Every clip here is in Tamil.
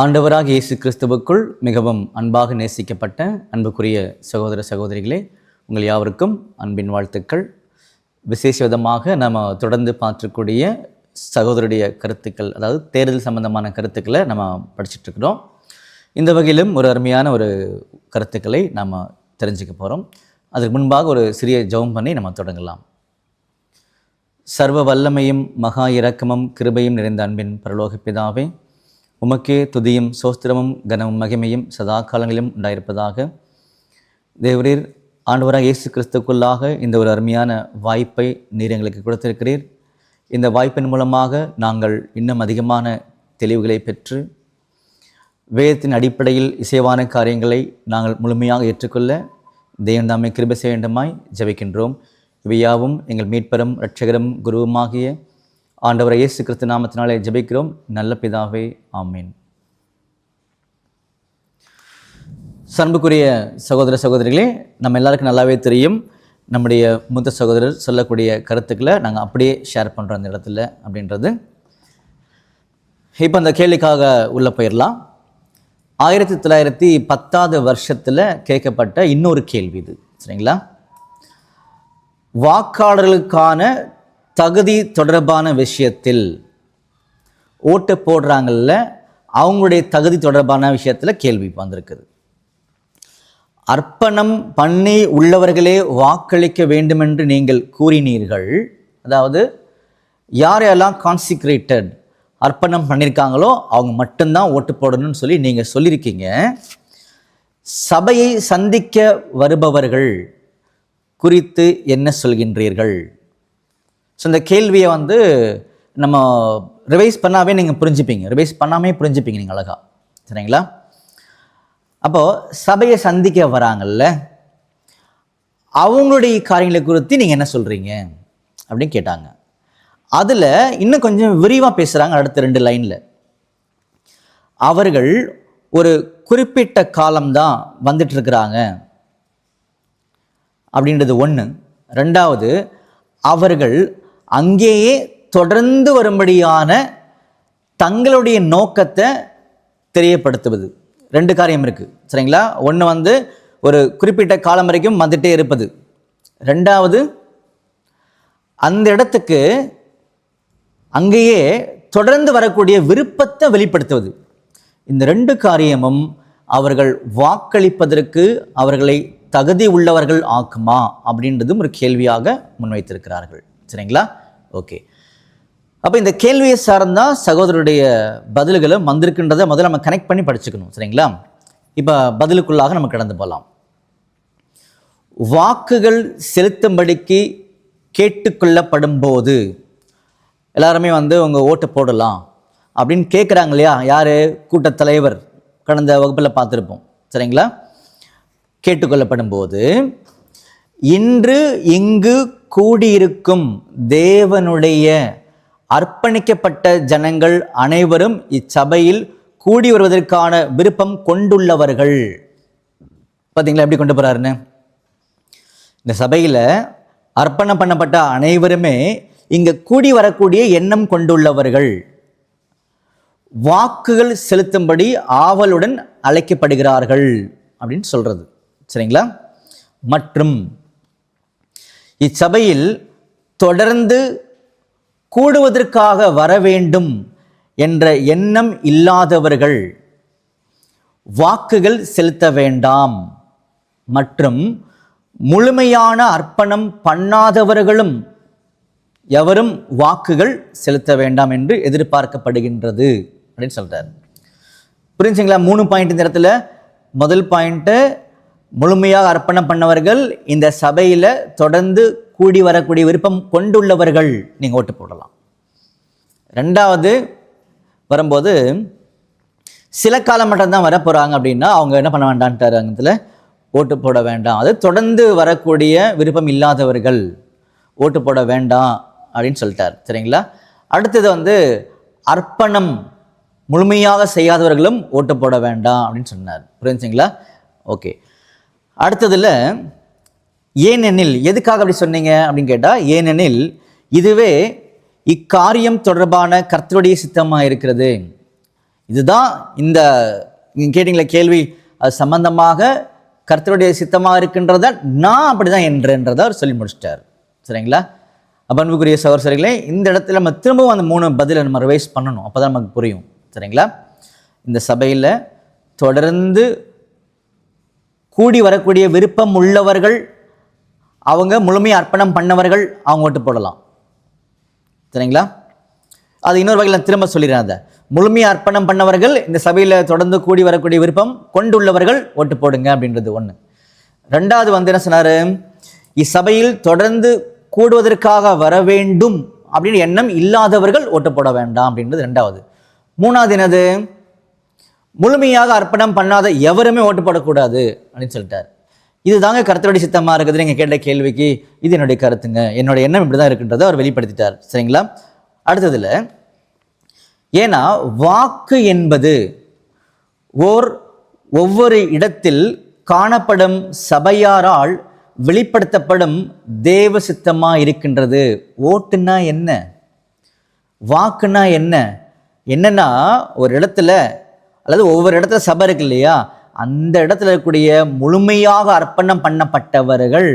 ஆண்டவராக இயேசு கிறிஸ்துவுக்குள் மிகவும் அன்பாக நேசிக்கப்பட்ட அன்புக்குரிய சகோதர சகோதரிகளே உங்கள் யாவருக்கும் அன்பின் வாழ்த்துக்கள். விசேஷ விதமாக நம்ம தொடர்ந்து பார்த்துக்கூடிய சகோதரருடைய கருத்துக்கள் அதாவது தேர்தல் சம்பந்தமான கருத்துக்களை நம்ம படிச்சுட்ருக்கிறோம். இந்த வகையிலும் ஒரு அருமையான ஒரு கருத்துக்களை நாம் தெரிஞ்சுக்க போகிறோம் அதுக்கு முன்பாக ஒரு சிறிய ஜெபம் பண்ணி நம்ம தொடங்கலாம். சர்வ வல்லமையும் மகா இரக்கமும் கிருபையும் நிறைந்த அன்பின் பரலோக பிதாவே உமக்கே துதியும் சோஸ்திரமும் கனமும் மகிமையும் சதா காலங்களிலும் உண்டாயிருப்பதாக. தேவரீர் ஆண்டவராக இயேசு கிறிஸ்துக்குள்ளாக இந்த ஒரு அருமையான வாய்ப்பை நீர் எங்களுக்கு கொடுத்திருக்கிறீர். இந்த வாய்ப்பின் மூலமாக நாங்கள் இன்னும் அதிகமான தெளிவுகளை பெற்று வேதத்தின் அடிப்படையில் இசைவான காரியங்களை நாங்கள் முழுமையாக ஏற்றுக்கொள்ள தேவன் கிருப செய்ய வேண்டுமாய் ஜெபிக்கின்றோம். இவையாவும் எங்கள் மீட்பரும் இரட்சகரும் குருவுமாகிய ஆண்டவரை இயேசு கிறிஸ்து நாமத்தினாலே ஜெபிக்கிறோம். நல்ல பிதாவே ஆமீன். சண்புக்குரிய சகோதர சகோதரிகளே நம்ம எல்லாருக்கும் நல்லாவே தெரியும். நம்முடைய மூத்த சகோதரர் சொல்லக்கூடிய கருத்துக்களை நாங்கள் அப்படியே ஷேர் பண்ணுறோம் அந்த இடத்துல அப்படின்றது. இப்போ அந்த கேள்விக்காக உள்ளே போயிடலாம். ஆயிரத்தி தொள்ளாயிரத்தி பத்தாவது வருஷத்தில் கேட்கப்பட்ட இன்னொரு கேள்வி இது சரிங்களா? வாக்காளர்களுக்கான தகுதி தொடர்பான விஷயத்தில் ஓட்டு போடுறாங்கல்ல அவங்களுடைய தகுதி தொடர்பான விஷயத்தில் கேள்வி வந்திருக்குது. அர்ப்பணம் பண்ணி உள்ளவர்களே வாக்களிக்க வேண்டுமென்று நீங்கள் கூறினீர்கள் அதாவது யார் யாரெல்லாம் கான்சிக்ரேட்டட் அர்ப்பணம் பண்ணியிருக்காங்களோ அவங்க மட்டும்தான் ஓட்டு போடணும்னு சொல்லி நீங்கள் சொல்லியிருக்கீங்க. சபையை சந்திக்க வருபவர்கள் குறித்து என்ன சொல்கின்றீர்கள்? ஸோ இந்த கேள்வியை வந்து நம்ம ரிவைஸ் பண்ணாவே நீங்கள் புரிஞ்சுப்பீங்க. ரிவைஸ் பண்ணாமே புரிஞ்சுப்பீங்க நீங்கள் அழகா. சரிங்களா? அப்போது சபையை சந்திக்க வராங்கல்ல அவங்களுடைய காரியங்களை குறித்து நீங்கள் என்ன சொல்கிறீங்க அப்படின்னு கேட்டாங்க. அதில் இன்னும் கொஞ்சம் விரிவாக பேசுகிறாங்க அடுத்த ரெண்டு லைனில் அவர்கள் ஒரு குறிப்பிட்ட காலம்தான் வந்துட்டுருக்கிறாங்க. அப்படின்றது ஒன்று ரெண்டாவது அவர்கள் அங்கேயே தொடர்ந்து வரும்படியான தங்களுடைய நோக்கத்தை தெரியப்படுத்துவது. ரெண்டு காரியம் இருக்குது சரிங்களா? ஒன்று வந்து ஒரு குறிப்பிட்ட காலம் வரைக்கும் வந்துட்டே இருப்பது. ரெண்டாவது அந்த இடத்துக்கு அங்கேயே தொடர்ந்து வரக்கூடிய விருப்பத்தை வெளிப்படுத்துவது. இந்த ரெண்டு காரியமும் அவர்கள் வாக்களிப்பதற்கு அவர்களை தகுதி உள்ளவர்கள் ஆக்குமா அப்படின்றதும் ஒரு கேள்வியாக முன்வைத்திருக்கிறார்கள். சரிங்களா? ஓகே அப்போ இந்த கேள்வியை சார்ந்தால் சகோதரருடைய பதில்களும் வந்திருக்குன்றதை முதல்ல நம்ம கனெக்ட் பண்ணி படிச்சுக்கணும் சரிங்களா? இப்போ பதிலுக்குள்ளாக நம்ம கடந்து போகலாம் வாக்குகள் செலுத்தும்படிக்கு கேட்டுக்கொள்ளப்படும் போது எல்லாருமே வந்து உங்கள் ஓட்டு போடலாம் அப்படின்னு கேட்குறாங்க இல்லையா? யார்? கூட்டத் தலைவர். கடந்த வகுப்பில் பார்த்துருப்போம் சரிங்களா? கேட்டுக்கொள்ளப்படும் போது இன்று இங்கு கூடியிருக்கும் தேவனுடைய அர்ப்பணிக்கப்பட்ட ஜனங்கள் அனைவரும் இச்சபையில் கூடி வருவதற்கான விருப்பம் கொண்டுள்ளவர்கள். பார்த்தீங்களா எப்படி கொண்டு போகிறாருன்னு இந்த சபையில் அர்ப்பணம் பண்ணப்பட்ட அனைவருமே இங்கே கூடி வரக்கூடிய எண்ணம் கொண்டுள்ளவர்கள். வாக்குகள் செலுத்தும்படி ஆவலுடன் அழைக்கப்படுகிறார்கள் அப்படின்னு சொல்கிறது சரிங்களா? மற்றும் இச்சபையில் தொடர்ந்து கூடுவதற்காக வர வேண்டும் என்ற எண்ணம் இல்லாதவர்கள் வாக்குகள் செலுத்த வேண்டாம். மற்றும் முழுமையான அர்ப்பணம் பண்ணாதவர்களும் எவரும் வாக்குகள் செலுத்த வேண்டாம் என்று எதிர்பார்க்கப்படுகின்றது அப்படின்னு சொல்கிறார் புரிஞ்சுங்களா? மூணு பாயிண்ட் இந்த இடத்துல. முதல் பாயிண்ட்டு முழுமையாக அர்ப்பணம் பண்ணவர்கள் இந்த சபையில் தொடர்ந்து கூடி வரக்கூடிய விருப்பம் கொண்டுள்ளவர்கள் நீங்கள் ஓட்டு போடலாம். ரெண்டாவது வரும்போது சில காலம் மட்டும்தான் வர போகிறாங்க அப்படின்னா அவங்க என்ன பண்ண வேண்டான்ட்டார் அங்கத்தில்? ஓட்டு போட வேண்டாம். அது தொடர்ந்து வரக்கூடிய விருப்பம் இல்லாதவர்கள் ஓட்டு போட வேண்டாம் அப்படின்னு சொல்லிட்டார். சரிங்களா? அடுத்தது வந்து அர்ப்பணம் முழுமையாக செய்யாதவர்களும் ஓட்டு போட வேண்டாம் அப்படின்னு சொன்னார். புரிஞ்சுங்களா? ஓகே. அடுத்ததில் ஏனெனில் எதுக்காக அப்படி சொன்னீங்க அப்படின்னு கேட்டால் ஏனெனில் இதுவே இக்காரியம் தொடர்பான கர்த்தருடைய சித்தமாக இருக்கிறது. இதுதான் இந்த கேட்டிங்களா கேள்வி அது சம்பந்தமாக கர்த்தருடைய சித்தமாக இருக்கின்றத நான் அப்படிதான் என்றன்றதை அவர் சொல்லி முடிச்சிட்டார். சரிங்களா? அப்ப அன்புக்குரிய சகோதரர்களே இந்த இடத்துல நம்ம திரும்பவும் அந்த மூணு பதிலை நம்ம ரிவைஸ் பண்ணணும். அப்பதான் நமக்கு புரியும். சரிங்களா? இந்த சபையில் தொடர்ந்து கூடி வரக்கூடிய விருப்பம் உள்ளவர்கள் அவங்க முழுமையாக அர்ப்பணம் பண்ணவர்கள் அவங்க ஓட்டு போடலாம். சரிங்களா? அது இன்னொரு வகையில் நான் திரும்ப சொல்லிடுறேன் அதை. முழுமையாக அர்ப்பணம் பண்ணவர்கள் இந்த சபையில் தொடர்ந்து கூடி வரக்கூடிய விருப்பம் கொண்டுள்ளவர்கள் ஓட்டு போடுங்க அப்படின்றது ஒன்று ரெண்டாவது வந்து என்ன சொன்னார்? இச்சபையில் தொடர்ந்து கூடுவதற்காக வர வேண்டும் அப்படின்னு எண்ணம் இல்லாதவர்கள் ஓட்டு போட வேண்டாம் அப்படின்றது ரெண்டாவது. மூணாவது என்னது? முழுமையாக அர்ப்பணம் பண்ணாத எவருமே ஓட்டு போடக்கூடாது அப்படின்னு சொல்லிட்டார். இதுதாங்க கருத்துடைய சித்தமாக இருக்குது. நீங்கள் கேட்ட கேள்விக்கு இது என்னுடைய கருத்துங்க. என்னோட எண்ணம் இப்படி தான் இருக்குன்றதை அவர் வெளிப்படுத்திட்டார். சரிங்களா? அடுத்ததில் ஏன்னா வாக்கு என்பது ஓர் ஒவ்வொரு இடத்தில் காணப்படும் சபையாரால் வெளிப்படுத்தப்படும் தேவ சித்தமாக இருக்கின்றது. ஓட்டுன்னா என்ன? வாக்குன்னா என்ன? என்னன்னா ஒரு இடத்துல அல்லது ஒவ்வொரு இடத்துல சபை இருக்கு இல்லையா? அந்த இடத்துல இருக்கக்கூடிய முழுமையாக அர்ப்பணம் பண்ணப்பட்டவர்கள்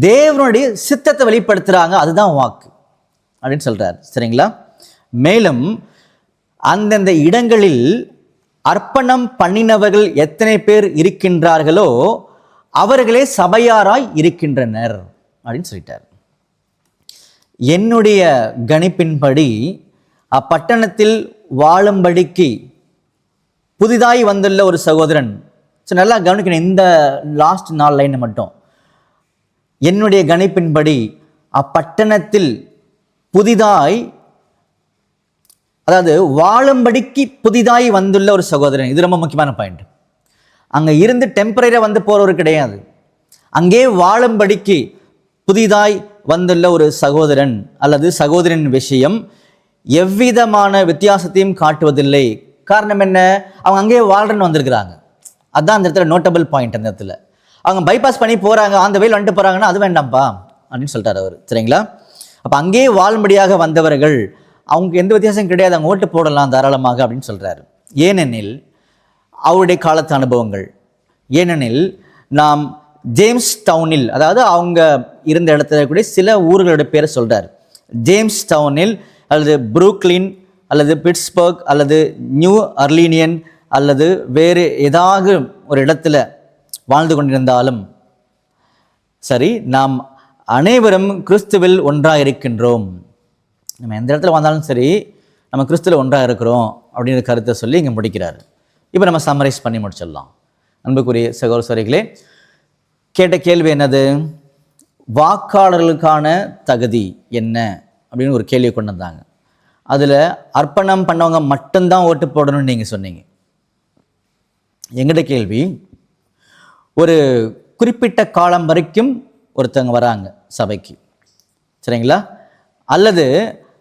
தேவனுடைய சித்தத்தை வெளிப்படுத்துகிறாங்க அதுதான் வாக்கு. அப்படின்னு சொல்கிறார் சரிங்களா? மேலும் அந்தந்த இடங்களில் அர்ப்பணம் பண்ணினவர்கள் எத்தனை பேர் இருக்கின்றார்களோ அவர்களே சபையாராய் இருக்கின்றனர் அப்படின்னு சொல்லிட்டார். என்னுடைய கணிப்பின்படி அப்பட்டணத்தில் வாழும்படிக்கு புதிதாய் வந்துள்ள ஒரு சகோதரன். ஸோ நல்லா கவனிக்கணும் இந்த லாஸ்ட் நாலு லைனை மட்டும். என்னுடைய கணிப்பின்படி அப்பட்டணத்தில் புதிதாய் அதாவது வாழும்படிக்கு புதிதாய் வந்துள்ள ஒரு சகோதரன். இது ரொம்ப முக்கியமான பாயிண்ட் அங்கே இருந்து டெம்பரரியாக வந்து போகிறவர் கிடையாது. அங்கே வாழும்படிக்கு புதிதாய் வந்துள்ள ஒரு சகோதரன் அல்லது சகோதரன் விஷயம் எவ்விதமான வித்தியாசத்தையும் காட்டுவதில்லை. காரணம் என்ன? அவங்க அங்கேயே வாழ்றன்னு வந்திருக்கிறாங்க. அதுதான் அந்த இடத்துல நோட்டபிள் பாயிண்ட் அந்த இடத்துல. அவங்க பைபாஸ் பண்ணி போகிறாங்க அந்த வயல் வந்துட்டு போகிறாங்கன்னா அது வேண்டாம்ப்பா அப்படின்னு சொல்லிட்டார் அவர். சரிங்களா? அப்போ அங்கேயே வாழும்படியாக வந்தவர்கள் அவங்க எந்த வித்தியாசம் கிடையாது. அவங்க ஓட்டு போடலாம் தாராளமாக அப்படின்னு சொல்கிறாரு ஏனெனில் அவருடைய காலத்து அனுபவங்கள். ஏனெனில் நாம் ஜேம்ஸ் டவுனில் அதாவது அவங்க இருந்த இடத்துல கூட சில ஊர்களோட பேரை சொல்கிறார் ஜேம்ஸ் டவுனில் அல்லது புரூக்லின் அல்லது பிட்ஸ்பர்க் அல்லது நியூ அர்லீனியன் அல்லது வேறு ஏதாவது ஒரு இடத்துல வாழ்ந்து கொண்டிருந்தாலும் சரி நாம் அனைவரும் கிறிஸ்துவில் ஒன்றாக இருக்கின்றோம் நம்ம எந்த இடத்துல வந்தாலும் சரி நம்ம கிறிஸ்துவில் ஒன்றாக இருக்கிறோம் அப்படிங்கிற கருத்தை சொல்லி இங்கே முடிக்கிறார். இப்போ நம்ம சம்மரைஸ் பண்ணி முடிச்சிடலாம். அன்புக்குரிய சகோதர சகோதரிகளே கேட்ட கேள்வி என்னது? வாக்காளர்களுக்கான தகுதி என்ன? அப்படின்னு ஒரு கேள்வியை கொண்டு வந்தாங்க. அதில் அர்ப்பணம் பண்ணவங்க மட்டும்தான் ஓட்டு போடணும்னு நீங்கள் சொன்னீங்க. எங்கிட்ட கேள்வி ஒரு குறிப்பிட்ட காலம் வரைக்கும் ஒருத்தவங்க வராங்க சபைக்கு. சரிங்களா? அல்லது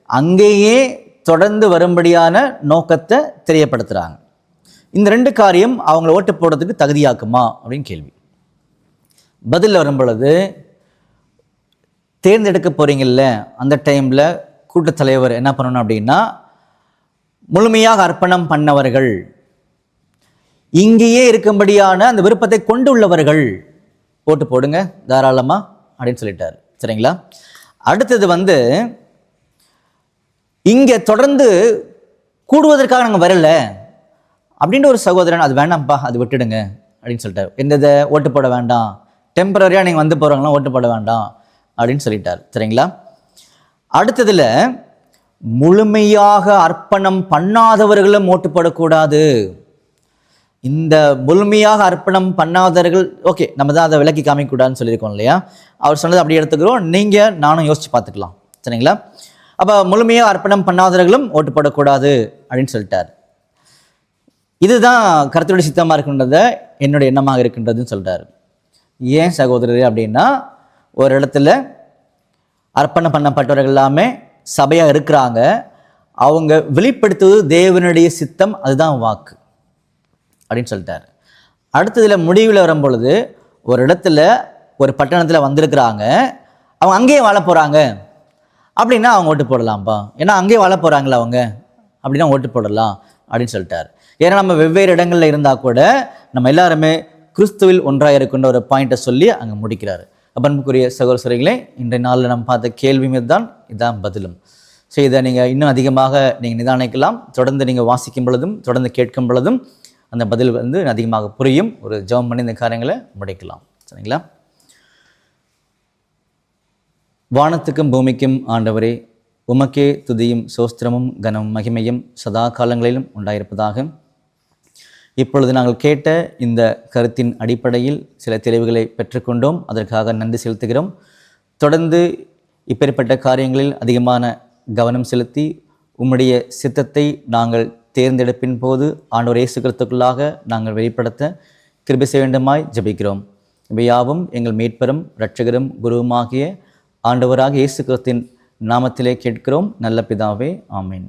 அங்கேயே தொடர்ந்து வரும்படியான நோக்கத்தை தெரியப்படுத்துகிறாங்க இந்த ரெண்டு காரியம் அவங்கள ஓட்டு போடுறதுக்கு தகுதியாக்குமா அப்படின்னு கேள்வி. பதில் வரும் பொழுது தேர்ந்தெடுக்க போகிறீங்கல்ல அந்த டைமில் கூட்டத்தலைவர் என்ன பண்ணணும் அப்படின்னா முழுமையாக அர்ப்பணம் பண்ணவர்கள். இங்கேயே இருக்கும்படியான அந்த விருப்பத்தை கொண்டுள்ளவர்கள். ஓட்டு போடுங்க தாராளமாக அப்படின்னு சொல்லிட்டார். சரிங்களா? அடுத்தது வந்து இங்கே தொடர்ந்து கூடுவதற்காக நாங்கள் வரல. அப்படின்ற ஒரு சகோதரன் அது வேண்டாம்ப்பா அது விட்டுடுங்க அப்படின்னு சொல்லிட்டார். எந்த இதை ஓட்டு போட வேண்டாம். டெம்பரரியாக நீங்கள் வந்து போகிறவங்களாம் ஓட்டு போட வேண்டாம். அப்படின்னு சொல்லிட்டார். சரிங்களா? அடுத்ததில் முழுமையாக அர்ப்பணம் பண்ணாதவர்களும் ஓட்டு போடக்கூடாது இந்த முழுமையாக அர்ப்பணம் பண்ணாதவர்கள் ஓகே நம்ம தான் அதை விலக்கி காமிக்கூடாதுன்னு சொல்லியிருக்கோம் இல்லையா? அவர் சொன்னது அப்படி எடுத்துக்கிறோம். நீங்கள் நானும் யோசித்து பார்த்துக்கலாம். சரிங்களா? அப்போ முழுமையாக அர்ப்பணம் பண்ணாதவர்களும் ஓட்டு போடக்கூடாது அப்படின்னு சொல்லிட்டார். இதுதான் கருத்துடைய சித்தமாக இருக்கின்றத என்னுடைய எண்ணமாக இருக்கின்றதுன்னு சொல்கிறார் ஏன் சகோதரர் அப்படின்னா ஒரு இடத்துல அர்ப்பணம் பண்ணப்பட்டவர்கள் எல்லாமே சபையாக இருக்கிறாங்க. அவங்க வெளிப்படுத்துவது தேவனுடைய சித்தம் அதுதான் வாக்கு அப்படின்னு சொல்லிட்டார். அடுத்ததில் முடிவில் வரும்பொழுது ஒரு இடத்துல ஒரு பட்டணத்தில் வந்திருக்கிறாங்க. அவங்க அங்கேயே வாழ போகிறாங்க அப்படின்னா அவங்க ஓட்டு போடலாம்ப்பா. ஏன்னா அங்கேயே வாழ போகிறாங்களா அவங்க. அப்படின்னா ஓட்டு போடலாம் அப்படின்னு சொல்லிட்டார். ஏன்னா நம்ம வெவ்வேறு இடங்களில் இருந்தால் கூட நம்ம எல்லாருமே கிறிஸ்துவில் ஒன்றாக இருக்கின்ற ஒரு பாயிண்ட்டை சொல்லி அங்கே முடிக்கிறார். அன்புக்குரிய சகோதர சகோதரிகளே இன்றைய நாளில் நம்ம பார்த்த கேள்வி தான் இதான் பதிலும். ஸோ இதை நீங்கள் இன்னும் அதிகமாக நீங்கள் நிதானிக்கலாம். தொடர்ந்து நீங்கள் வாசிக்கும் பொழுதும் தொடர்ந்து கேட்கும் பொழுதும் அந்த பதில் வந்து அதிகமாக புரியும். ஒரு ஜெபம் பண்ணி இந்த காரியங்களை முடிக்கலாம். சரிங்களா? வானத்துக்கும் பூமிக்கும் ஆண்டவரே உமக்கே துதியும் சோஸ்திரமும் கனமும் மகிமையும் சதா காலங்களிலும் உண்டாயிருப்பதாக இப்பொழுது நாங்கள் கேட்ட இந்த கருத்தின் அடிப்படையில் சில தெளிவுகளை பெற்றுக்கொண்டோம். அதற்காக நன்றி செலுத்துகிறோம். தொடர்ந்து இப்பேற்பட்ட காரியங்களில் அதிகமான கவனம் செலுத்தி உம்முடைய சித்தத்தை நாங்கள் தேர்ந்தெடுப்பின் போது ஆண்டவர் இயேசு கிறிஸ்துக்குள்ளாக நாங்கள் வெளிப்படுத்த கிருபி செய்ய வேண்டுமாய் ஜபிக்கிறோம். இவையாவும் எங்கள் மீட்பெரும் இரட்சகரும் குருவுமாகிய ஆண்டவராக இயேசு கிறிஸ்தின் நாமத்திலே கேட்கிறோம். நல்ல பிதாவே ஆமீன்.